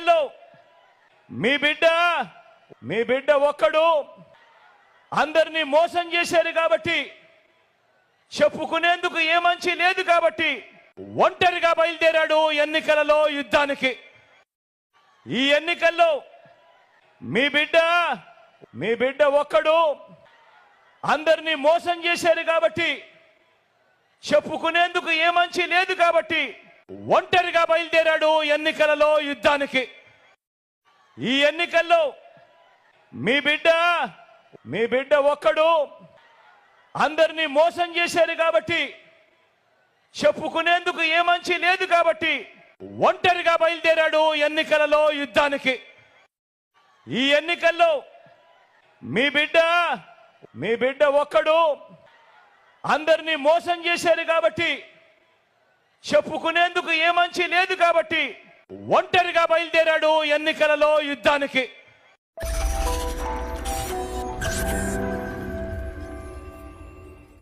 ఎన్నికల్లో మీ బిడ్డ మీ బిడ్డ ఒక్కడు అందరినీ మోసం చేశారు కాబట్టి చెప్పుకునేందుకు ఏ మంచి లేదు కాబట్టి ఒంటరిగా బయలుదేరాడు ఎన్నికలలో యుద్ధానికి. ఈ ఎన్నికల్లో మీ బిడ్డ మీ బిడ్డ ఒక్కడు అందరినీ మోసం చేశారు కాబట్టి చెప్పుకునేందుకు ఏ మంచి లేదు కాబట్టి ఒంటరిగా బయలుదేరాడు ఎన్నికలలో యుద్ధానికి. ఈ ఎన్నికల్లో మీ బిడ్డ మీ బిడ్డ ఒక్కడు అందరినీ మోసం చేశారు కాబట్టి చెప్పుకునేందుకు ఏ మంచి లేదు కాబట్టి ఒంటరిగా బయలుదేరాడు ఎన్నికలలో యుద్ధానికి. ఈ ఎన్నికల్లో మీ బిడ్డ మీ బిడ్డ ఒక్కడు అందరినీ మోసం చేశారు కాబట్టి చెప్పుకునేందుకు ఏ మంచి లేదు కాబట్టి ఒంటరిగా బయలుదేరాడు ఎన్నికలలో యుద్ధానికి.